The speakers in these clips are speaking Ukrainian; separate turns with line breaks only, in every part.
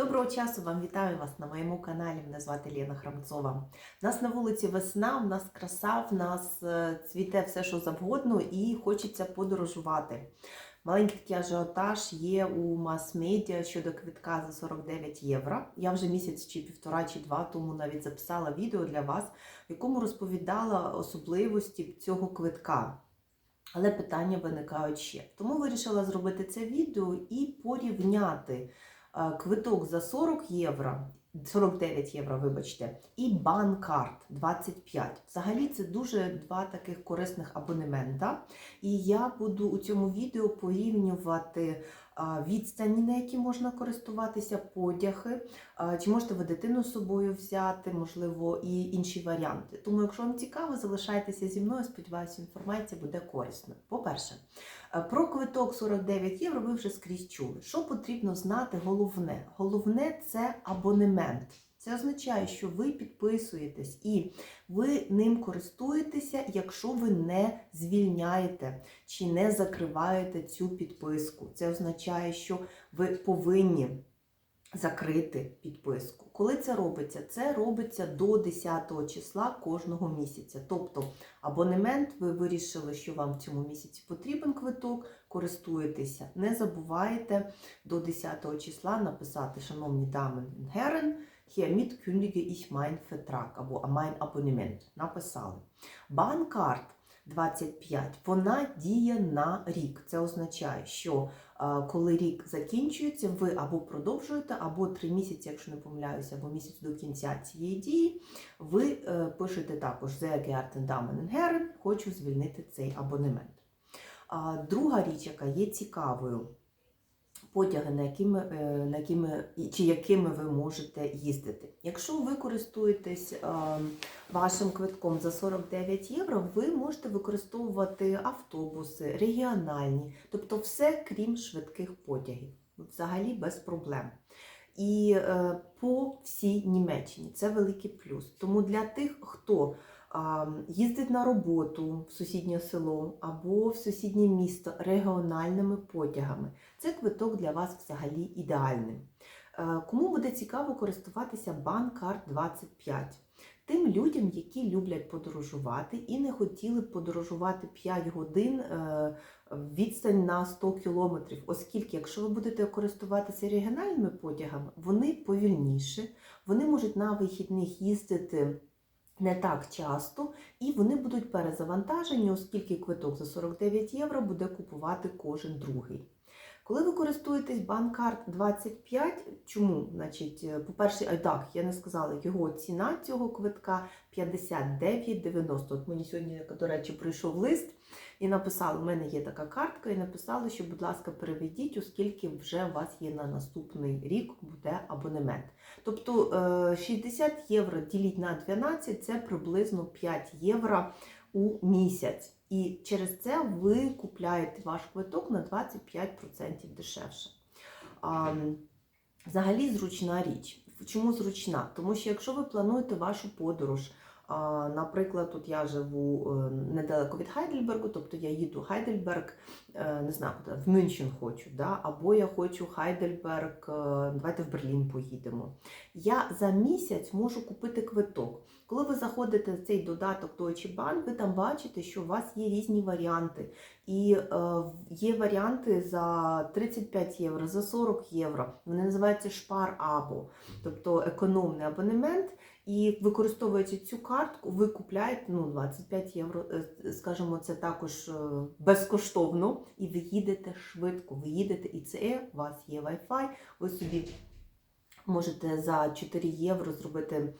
Доброго часу вам вітаю вас на моєму каналі. Мене звати Лена Храмцова. У нас на вулиці весна, в нас краса, в нас е, цвіте все, що завгодно, і хочеться подорожувати. Маленький такий ажіотаж є у мас-медіа щодо квитка за 49 євро. Я вже місяць чи півтора чи два тому навіть записала відео для вас, в якому розповідала особливості цього квитка. Але питання виникають ще. Тому вирішила зробити це відео і порівняти квиток за 40 євро, 49 євро, вибачте, і банкарт 25. Взагалі це дуже два таких корисних абонемента. І я буду у цьому відео порівнювати відстані, на які можна користуватися, потяги, чи можете ви дитину з собою взяти, можливо, і інші варіанти. Тому, якщо вам цікаво, залишайтеся зі мною. Сподіваюся, інформація буде корисною. По-перше, про квиток 49 євро ви вже скрізь чули. Що потрібно знати головне? Головне це абонемент. Це означає, що ви підписуєтесь і ви ним користуєтеся, якщо ви не звільняєте чи не закриваєте цю підписку. Це означає, що ви повинні закрити підписку. Коли це робиться? Це робиться до 10 числа кожного місяця. Тобто абонемент, ви вирішили, що вам в цьому місяці потрібен квиток, користуєтеся. Не забувайте до 10 числа написати, шановні дами герен, Hiermit kündige ich mein Vertrag або mein Abonnement. Написали. Банкарт 25, вона діє на рік. Це означає, що е, коли рік закінчується, ви або продовжуєте, або три місяці, якщо не помиляюся, або місяць до кінця цієї дії, ви е, пишете також Damen Herren, хочу звільнити цей абонемент. Друга річ, яка є цікавою, потяги, на якими, е, на якими чи якими ви можете їздити. Якщо ви користуєтесь е, вашим квитком за 49 євро, ви можете використовувати автобуси, регіональні, тобто все крім швидких потягів. Взагалі без проблем. І е, по всій Німеччині це великий плюс. Тому для тих, хто їздить на роботу в сусіднє село або в сусіднє місто регіональними потягами, це квиток для вас взагалі ідеальний. Е, Кому буде цікаво користуватися Банкарт 25? Тим людям, які люблять подорожувати і не хотіли б подорожувати 5 годин е, відстань на 100 кілометрів, оскільки, якщо ви будете користуватися регіональними потягами, вони повільніші, вони можуть на вихідних їздити не так часто, і вони будуть перезавантажені, оскільки квиток за 49 євро буде купувати кожен другий. Коли ви користуєтесь банкарт 25, чому? Значить, е, по-перше, а, так, я не сказала, його ціна цього квитка 59,90. От мені сьогодні, до речі, прийшов лист і написали, у мене є така картка, і написали, що, будь ласка, переведіть, оскільки вже у вас є на наступний рік буде абонемент. Тобто е, 60 євро діліть на 12 це приблизно 5 євро у місяць. І через це ви купляєте ваш квиток на 25% дешевше. А, Взагалі зручна річ. Чому зручна? Тому що якщо ви плануєте вашу подорож, наприклад, тут я живу е, недалеко від Хайдельбергу, тобто я їду в Хайдельберг, е, не знаю, в Мюнхен хочу, да? або я хочу Хайдельберг, е, давайте в Берлін поїдемо. Я за місяць можу купити квиток. Коли ви заходите в цей додаток Deutsche Bahn, ви там бачите, що у вас є різні варіанти. І е, є варіанти за 35 євро, за 40 євро. Вони називаються шпар або, тобто економний абонемент. І використовуючи цю картку, ви купляєте ну, 25 євро, е, скажімо, це також е, безкоштовно, і ви їдете швидко. Ви їдете і це, у вас є Wi-Fi, ви собі можете за 4 євро зробити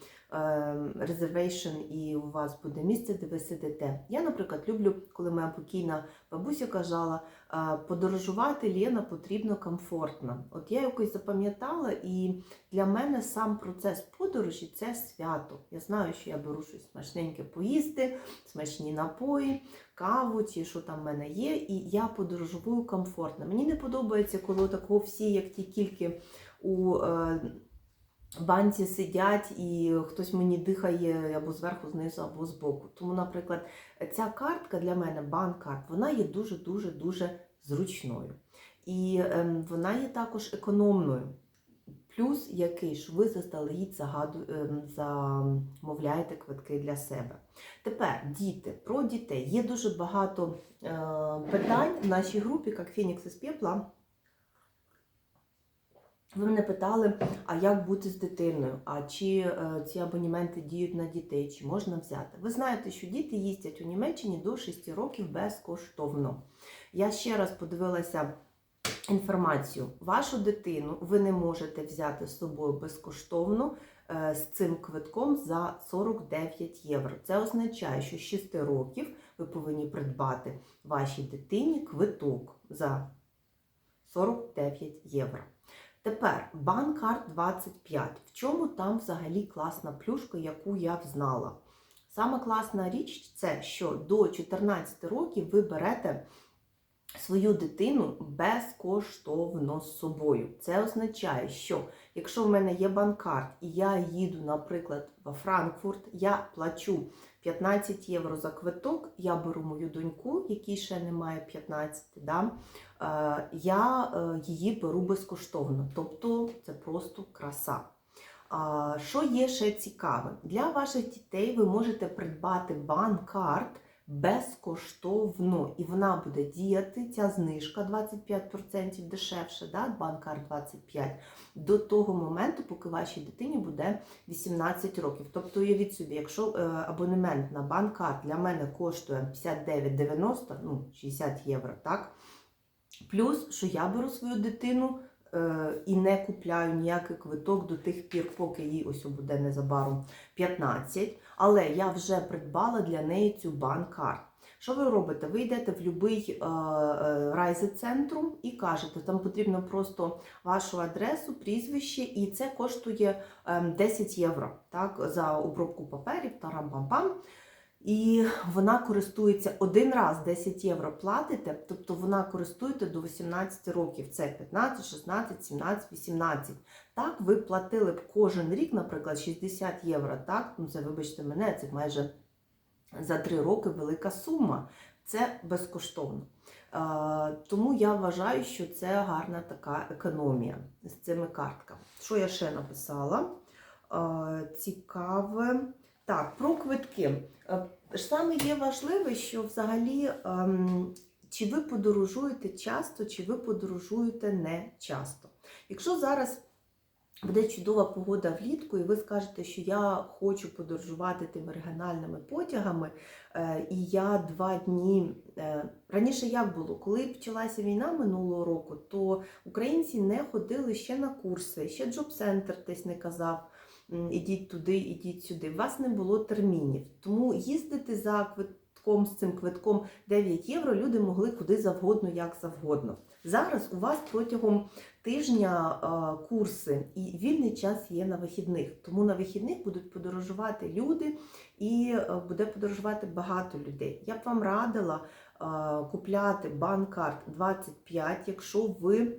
резервейшн, і у вас буде місце, де ви сидите. Я, наприклад, люблю, коли моя покійна бабуся казала, е, подорожувати Лена потрібно комфортно. От я якось запам'ятала, і для мене сам процес подорожі це свято. Я знаю, що я беру щось смачненьке поїсти, смачні напої, каву, чи що там в мене є, і я подорожую комфортно. Мені не подобається, коли такого всі, як ті тільки у. Банці сидять і хтось мені дихає або зверху, знизу, або збоку. Тому, наприклад, ця картка для мене, банк-карт, вона є дуже-дуже дуже зручною. І ем, вона є також економною. Плюс який ж ви заздалегідь загаду- ем, замовляєте квитки для себе. Тепер діти, про дітей. Є дуже багато е, питань в нашій групі, як Фінікс із пепла. Ви мене питали, а як бути з дитиною? А чи е, ці абонементи діють на дітей, чи можна взяти? Ви знаєте, що діти їздять у Німеччині до 6 років безкоштовно. Я ще раз подивилася інформацію. Вашу дитину ви не можете взяти з собою безкоштовно е, з цим квитком за 49 євро. Це означає, що з 6 років ви повинні придбати вашій дитині квиток за 49 євро. Тепер банкарт 25. В чому там взагалі класна плюшка, яку я взнала? Саме класна річ це, що до 14 років ви берете свою дитину безкоштовно з собою. Це означає, що якщо в мене є банкарт і я їду, наприклад, во Франкфурт, я плачу 15 євро за квиток, я беру мою доньку, якій ще немає 15, да, е, я е, її беру безкоштовно. Тобто це просто краса. Що є ще цікаве? Для ваших дітей ви можете придбати банкарт безкоштовно, і вона буде діяти, ця знижка 25% дешевше, да, банкарт 25, до того моменту, поки вашій дитині буде 18 років. Тобто, уявіть собі, якщо е, абонемент на банкарт для мене коштує 59,90, ну 60 євро, так? Плюс, що я беру свою дитину е, і не купляю ніякий квиток до тих пір, поки їй ось буде незабаром 15, але я вже придбала для неї цю банкар. Що ви робите? Ви йдете в будь-який е, е, і кажете, там потрібно просто вашу адресу, прізвище, і це коштує е, 10 євро так, за обробку паперів, тарам-пам-пам. І вона користується один раз 10 євро платите, тобто вона користуєте до 18 років. Це 15, 16, 17, 18. Так, ви платили б кожен рік, наприклад, 60 євро. Так, ну це, вибачте мене, це майже за 3 роки велика сума. Це безкоштовно. Е, Тому я вважаю, що це гарна така економія з цими картками. Що я ще написала? Е, Цікаве. Так, про квитки. Е, Саме є важливе, що взагалі, ем, чи ви подорожуєте часто, чи ви подорожуєте не часто. Якщо зараз буде чудова погода влітку, і ви скажете, що я хочу подорожувати тими регіональними потягами, е, і я два дні. е, Раніше як було, коли почалася війна минулого року, то українці не ходили ще на курси, ще джоб-центр десь не казав. Ідіть туди, ідіть сюди. У вас не було термінів. Тому їздити за квитком з цим квитком 9 євро люди могли куди завгодно, як завгодно. Зараз у вас протягом тижня курси і вільний час є на вихідних. Тому на вихідних будуть подорожувати люди і е, буде подорожувати багато людей. Я б вам радила купляти банкарт 25, якщо ви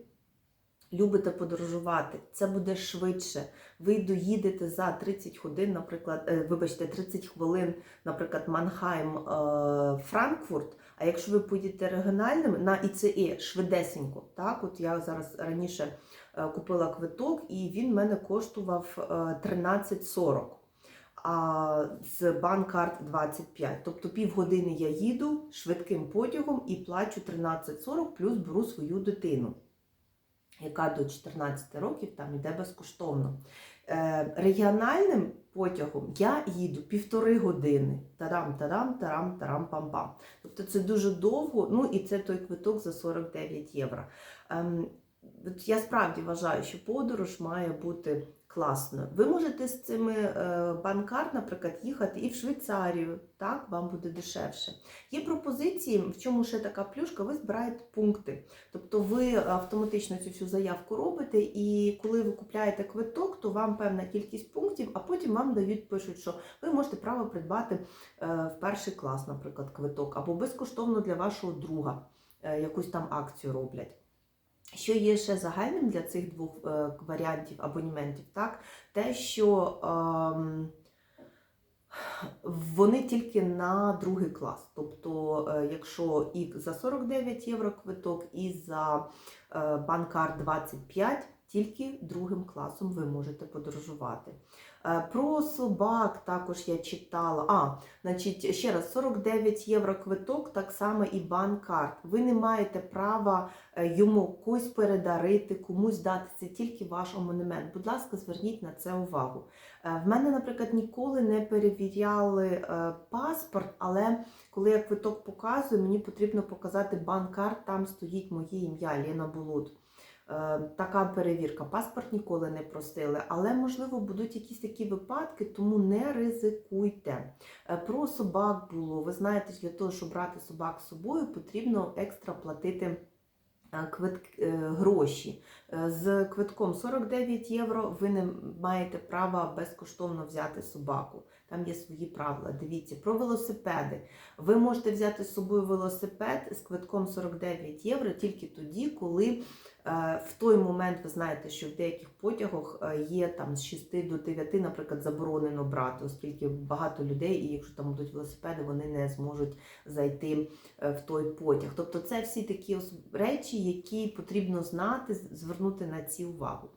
любите подорожувати. Це буде швидше. Ви доїдете за 30 годин, наприклад, е, вибачте, 30 хвилин, наприклад, Манхайм, е, Франкфурт. А якщо ви поїдете регіональними на ІЦЕ швидесенько, так, от я зараз раніше е, купила квиток, і він мене коштував е, 13,40. А з банкарт 25. Тобто півгодини я їду швидким потягом і плачу 13,40, плюс беру свою дитину, яка до 14 років там іде безкоштовно. Е, регіональним потягом я їду півтори години. Тарам, тарам, тарам, тарам, пам пам Тобто це дуже довго, ну і це той квиток за 49 євро. Ем, я справді вважаю, що подорож має бути класною. Ви можете з цими е, банкарт, наприклад, їхати і в Швейцарію, так, вам буде дешевше. Є пропозиції, в чому ще така плюшка, ви збираєте пункти. Тобто ви автоматично цю всю заявку робите, і коли ви купляєте квиток, то вам певна кількість пунктів, а потім вам дають, пишуть, що ви можете право придбати е, в перший клас, наприклад, квиток, або безкоштовно для вашого друга е, якусь там акцію роблять. Що є ще загальним для цих двох е, варіантів абонементів, так? те, що ем, вони тільки на другий клас. Тобто, е, якщо і за 49 євро квиток, і за е, банкар 25, Тільки другим класом ви можете подорожувати. Е, Про собак також я читала. А, значить, ще раз, 49 євро квиток, так само і банкарт. Ви не маєте права е, йому когось передарити, комусь дати. Це тільки ваш абонемент. Будь ласка, зверніть на це увагу. Е, В мене, наприклад, ніколи не перевіряли паспорт, але коли я квиток показую, мені потрібно показати банкарт, там стоїть моє ім'я Лена Булут. Е, Така перевірка. Паспорт ніколи не просили, але можливо будуть якісь такі випадки, тому не ризикуйте. Е, Про собак було. Ви знаєте, для того, щоб брати собак з собою, потрібно екстра платити е, квитк, е, гроші. З квитком 49 євро ви не маєте права безкоштовно взяти собаку. Там є свої правила. Дивіться, про велосипеди. Ви можете взяти з собою велосипед з квитком 49 євро тільки тоді, коли е, в той момент ви знаєте, що в деяких потягах е, є там з 6 до 9, наприклад, заборонено брати, оскільки багато людей, і якщо там будуть велосипеди, вони не зможуть зайти е, в той потяг. Тобто, це всі такі речі, які потрібно знати, звернути на ці увагу.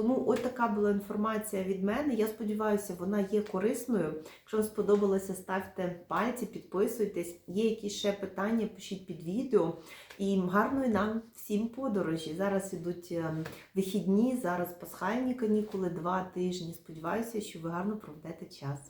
Тому ось така була інформація від мене. Я сподіваюся, вона є корисною. Якщо вам сподобалося, ставте пальці, підписуйтесь. Є якісь ще питання, пишіть під відео. І гарної нам всім подорожі. Зараз ідуть ем, вихідні, зараз пасхальні канікули, два тижні. Сподіваюся, що ви гарно проведете час.